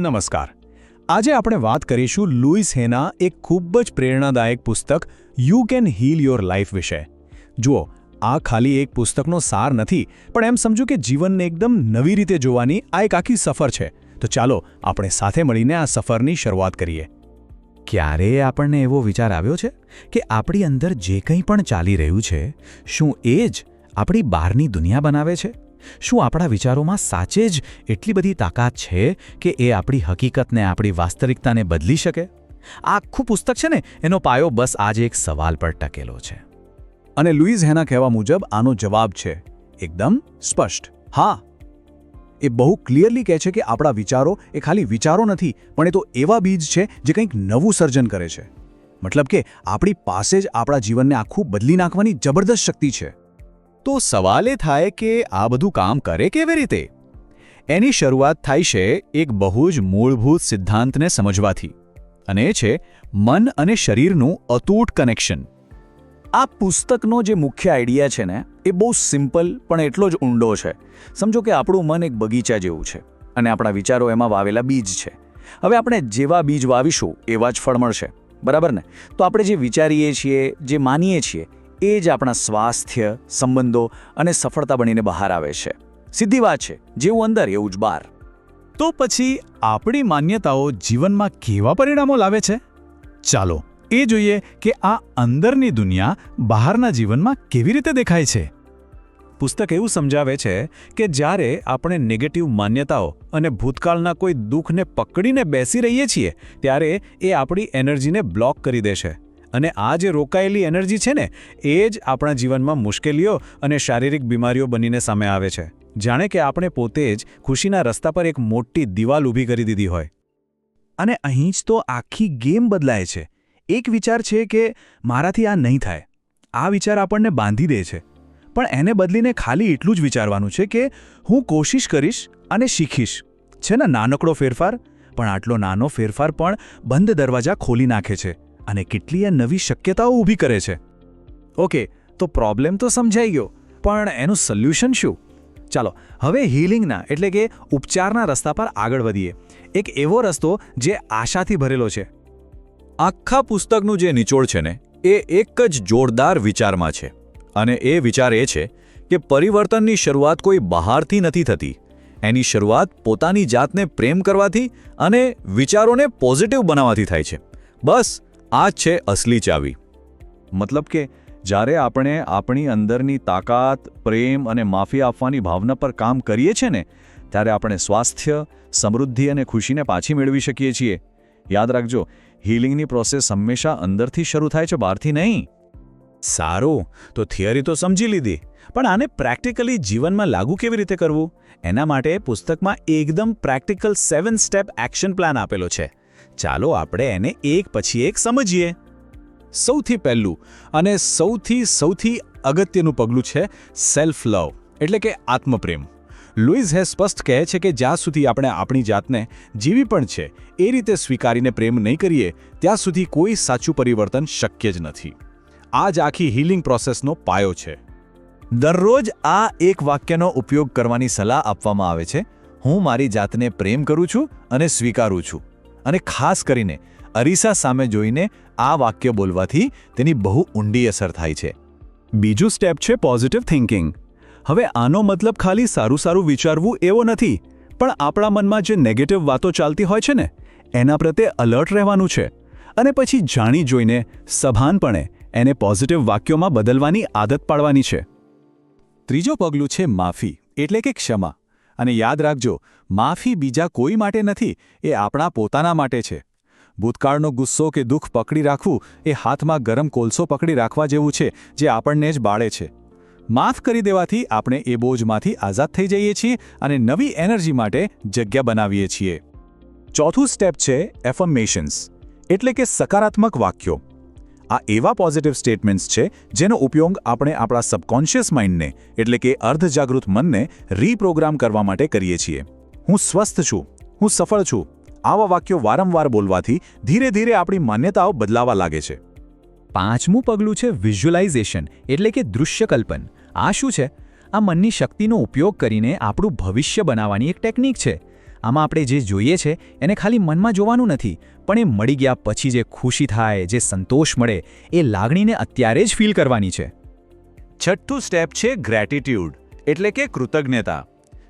નમસ્કાર. આજે આપણે વાત કરીશું લુઈસ હેના એક ખૂબ જ પ્રેરણાદાયક પુસ્તક you can heal your life વિશે. જુઓ, આ ખાલી એક પુસ્તકનો સાર નથી, પણ એમ સમજો કે જીવનને એકદમ નવી રીતે જોવાની આ એક આખી સફર છે. તો ચાલો, આપણે સાથે મળીને આ સફરની શરૂઆત કરીએ. ક્યારે આપણને એવો વિચાર આવ્યો છે કે આપણી અંદર જે કંઈ પણ ચાલી રહ્યું છે, શું એ જ આપણી બહારની દુનિયા બનાવે છે? શું આપણા વિચારોમાં સાચે જ એટલી બધી તાકાત છે કે એ આપણી હકીકતને, આપણી વાસ્તવિકતાને બદલી શકે? આખું પુસ્તક છે ને, એનો પાયો બસ આજે એક સવાલ પર ટકેલો છે. અને લુઈઝ હેના કહેવા મુજબ આનો જવાબ છે, એકદમ સ્પષ્ટ. હા. એ બહુ ક્લિયરલી કહે છે કે આપણા વિચારો એ ખાલી વિચારો નથી, પણ એ તો એવા બીજ છે જે કંઈક નવું સર્જન કરે છે. મતલબ કે આપણી પાસે જ આપણા જીવનને આખું બદલી નાખવાની જબરદસ્ત શક્તિ છે. તો સવાલ એ થાય કે આ બધું કામ કરે કેવી રીતે? એની શરૂઆત થાય છે એક બહુ જ મૂળભૂત સિદ્ધાંતને સમજવાથી, અને એ છે મન અને શરીરનું અતૂટ કનેક્શન. આ પુસ્તકનો જે મુખ્ય આઈડિયા છે ને, એ બહુ સિમ્પલ પણ એટલો જ ઊંડો છે. સમજો કે આપણું મન એક બગીચા જેવું છે, અને આપણા વિચારો એમાં વાવેલા બીજ છે. હવે આપણે જેવા બીજ વાવીશું એવા જ ફળ મળશે, બરાબર ને? તો આપણે જે વિચારીએ છીએ, જે માનીએ છીએ એ જ આપણા સ્વાસ્થ્ય, સંબંધો અને સફળતા બનીને બહાર આવે છે. સીધી વાત છે, જેવું અંદર, એવું જ બહાર. તો પછી આપણી માન્યતાઓ જીવનમાં કેવા પરિણામો લાવે છે? ચાલો, એ જોઈએ કે આ અંદરની દુનિયા બહારના જીવનમાં કેવી રીતે દેખાય છે. પુસ્તક એવું સમજાવે છે કે જ્યારે આપણે નેગેટિવ માન્યતાઓ અને ભૂતકાળના કોઈ દુઃખને પકડીને બેસી રહીએ છીએ, ત્યારે એ આપણી એનર્જીને બ્લોક કરી દેશે અને આ જે રોકાયેલી એનર્જી છે ને, એ જ આપણા જીવનમાં મુશ્કેલીઓ અને શારીરિક બીમારીઓ બનીને સામે આવે છે. જાણે કે આપણે પોતે જ ખુશીના રસ્તા પર એક મોટી દિવાલ ઊભી કરી દીધી હોય. અને અહીં જ તો આખી ગેમ બદલાય છે. એક વિચાર છે કે મારાથી આ નહીં થાય. આ વિચાર આપણને બાંધી દે છે. પણ એને બદલીને ખાલી એટલું જ વિચારવાનું છે કે હું કોશિશ કરીશ અને શીખીશ. છે ને, નાનકડો ફેરફાર? પણ આટલો નાનો ફેરફાર પણ બંધ દરવાજા ખોલી નાખે છે. અને કેટલીય નવી શક્યતાઓ ઊભી કરે છે. ઓકે, તો પ્રોબ્લેમ તો સમજાઈ ગયો, પણ એનું સોલ્યુશન શું? ચાલો, હવે હિલિંગના, એટલે કે ઉપચારના રસ્તા પર આગળ વધીએ. એક એવો રસ્તો જે આશાથી ભરેલો છે. આખા પુસ્તકનું જે નિચોડ છે ને, એ એક જ જોરદાર વિચારમાં છે. અને એ વિચાર એ છે કે પરિવર્તનની શરૂઆત કોઈ બહારથી નથી થતી. એની શરૂઆત પોતાની જાતને પ્રેમ કરવાથી અને વિચારોને પોઝિટિવ બનાવવાથી થાય છે. બસ આ છે અસલી ચાવી. મતલબ કે, જ્યારે આપણે આપણી અંદરની તાકાત, પ્રેમ અને માફી આપવાની ભાવના પર કામ કરીએ છીએ ને, ત્યારે આપણે સ્વાસ્થ્ય, સમૃદ્ધિ અને ખુશીને પાછી મેળવી શકીએ છીએ. યાદ રાખજો હિલિંગની પ્રોસેસ હંમેશા અંદરથી શરૂ થાય છે, બહારથી નહીં. સારું, તો થિયરી તો સમજી લીધી. પણ આને પ્રેક્ટિકલી જીવનમાં લાગુ કેવી રીતે કરવું? એના માટે પુસ્તકમાં એકદમ practical seven step action plan આપેલો છે. ચાલો આપણે એને એક પછી એક સમજીએ. સૌથી પહેલું અને સૌથી સૌથી અગત્યનું પગલું છે સેલ્ફ લવ એટલે કે આત્મપ્રેમ. લુઈઝ હે સ્પષ્ટ કહે છે કે જ્યાં સુધી આપણે આપણી જાતને જીવી પણ છે, એ રીતે સ્વીકારીને પ્રેમ નહીં કરીએ, ત્યાં સુધી કોઈ સાચું પરિવર્તન શક્ય જ નથી. આ જ આખી હિલિંગ પ્રોસેસનો પાયો છે. દરરોજ આ એક વાક્યનો ઉપયોગ કરવાની સલાહ આપવામાં આવે છે, હું મારી જાતને પ્રેમ કરું છું અને સ્વીકારું છું. અને ખાસ કરીને અરીસા સામે જોઈને આ વાક્ય બોલવાથી તેની બહુ ઊંડી અસર થાય છે. બીજું સ્ટેપ છે પોઝિટિવ થિંકિંગ હવે આનો મતલબ ખાલી સારું સારું વિચારવું એવો નથી, પણ આપણા મનમાં જે નેગેટિવ વાતો ચાલતી હોય છે ને, એના પ્રત્યે અલર્ટ રહેવાનું છે. અને પછી જાણી જોઈને સભાનપણે એને પોઝિટિવ વાક્યોમાં બદલવાની આદત પાડવાની છે. ત્રીજો પગલું છે માફી, એટલે કે ક્ષમા. અને યાદ રાખજો, માફી બીજા કોઈ માટે નથી, એ આપણા પોતાના માટે છે. ભૂતકાળનો ગુસ્સો કે દુઃખ પકડી રાખવું એ હાથમાં ગરમ કોલસો પકડી રાખવા જેવું છે, જે આપણને જ બાળે છે. માફ કરી દેવાથી આપણે એ બોજમાંથી આઝાદ થઈ જઈએ છીએ અને નવી એનર્જી માટે જગ્યા બનાવીએ છીએ. ચોથું સ્ટેપ છે એફર્મેશન્સ, એટલે કે સકારાત્મક વાક્યો. આ એવા પોઝિટિવ સ્ટેટમેન્ટ્સ છે જેનો ઉપયોગ આપણે આપણા સબકોન્શિયસ માઇન્ડને એટલે કે અર્ધજાગૃત મનને રીપ્રોગ્રામ કરવા માટે કરીએ છીએ. હું સ્વસ્થ છું, હું સફળ છું, આવા વાક્યો વારંવાર બોલવાથી ધીરે ધીરે આપણી માન્યતાઓ બદલાવા લાગે છે. પાંચમું પગલું છે વિઝ્યુલાઇઝેશન એટલે કે દૃશ્યકલ્પન. આ શું છે? આ મનની શક્તિનો ઉપયોગ કરીને આપણું ભવિષ્ય બનાવવાની એક ટેકનિક છે. આમાં આપણે જે જોઈએ છે, એને ખાલી મનમાં જોવાનું નથી, પણ એ મળી ગયા પછી જે ખુશી થાય, જે સંતોષ મળે, એ લાગણીને અત્યારે જ ફીલ કરવાની છે. છઠ્ઠું સ્ટેપ છે ગ્રેટિટ્યૂડ એટલે કે કૃતજ્ઞતા.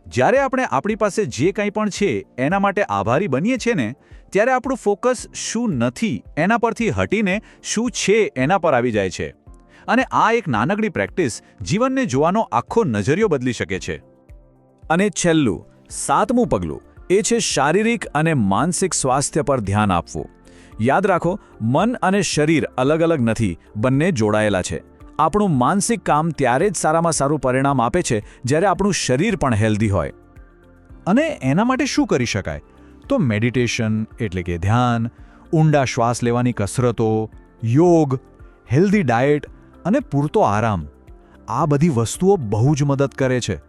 જ્યારે આપણે આપણી પાસે જે કંઈ પણ છે, એના માટે આભારી બનીએ છીએ ને, ત્યારે આપણું ફોકસ શું નથી, એના પરથી હટીને શું છે, એના પર આવી જાય છે. અને આ એક નાનકડી પ્રેક્ટિસ જીવનને જોવાનો આખો નજરિયો બદલી શકે છે. અને છેલ્લું, સાતમું પગલું એ છે શારીરિક અને માનસિક સ્વાસ્થ્ય પર ધ્યાન આપવું. યાદ રાખો, મન અને શરીર અલગ અલગ નથી, બંને જોડાયેલા છે. આપણું માનસિક કામ ત્યારે જ સારામાં સારું પરિણામ આપે છે, જ્યારે આપણું શરીર પણ હેલ્ધી હોય. અને એના માટે શું કરી શકાય? તો મેડિટેશન, એટલે કે ધ્યાન, ઊંડા શ્વાસ લેવાની કસરતો, યોગ, હેલ્ધી ડાયટ અને પૂરતો આરામ. આ બધી વસ્તુઓ બહુ જ મદદ કરે છે.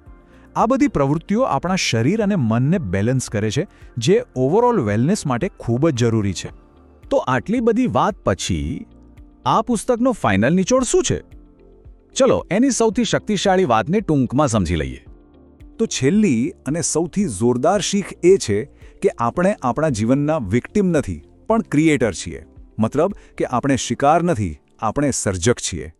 આ બધી પ્રવૃત્તિઓ આપણા શરીર અને મનને બેલેન્સ કરે છે, જે ઓવરઓલ વેલનેસ માટે ખૂબ જ જરૂરી છે. તો આટલી બધી વાત પછી, આ પુસ્તકનો ફાઇનલ નિચોડ શું છે? ચલો, એની સૌથી શક્તિશાળી વાતને ટૂંકમાં સમજી લઈએ. તો છેલ્લી અને સૌથી જોરદાર શીખ એ છે કે આપણે આપણા જીવનના વિક્ટિમ નથી, પણ ક્રિએટર છીએ. મતલબ કે આપણે શિકાર નથી, આપણે સર્જક છીએ.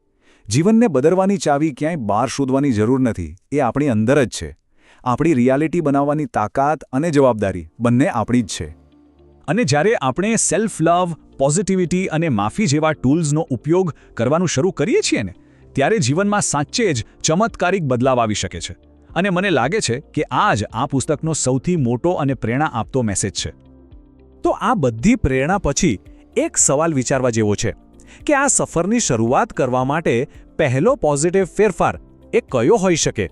જીવનને બદલવાની ચાવી ક્યાંય બહાર શોધવાની જરૂર નથી, એ આપણી અંદર જ છે. આપણી રિયાલિટી બનાવવાની તાકાત અને જવાબદારી બંને આપણી જ છે. અને જ્યારે આપણે સેલ્ફ લવ પોઝિટિવિટી અને માફી જેવા ટૂલ્સનો ઉપયોગ કરવાનું શરૂ કરીએ છીએ ને, ત્યારે જીવનમાં સાચે જ ચમત્કારિક બદલાવ આવી શકે છે. અને મને લાગે છે કે આ જ આ પુસ્તકનો સૌથી મોટો અને પ્રેરણા આપતો મેસેજ છે. તો આ બધી પ્રેરણા પછી એક સવાલ વિચારવા જેવો છે. કે આ સફરની શરૂઆત કરવા માટે પહેલો પોઝિટિવ ફેરફાર એ કયો હોઈ શકે?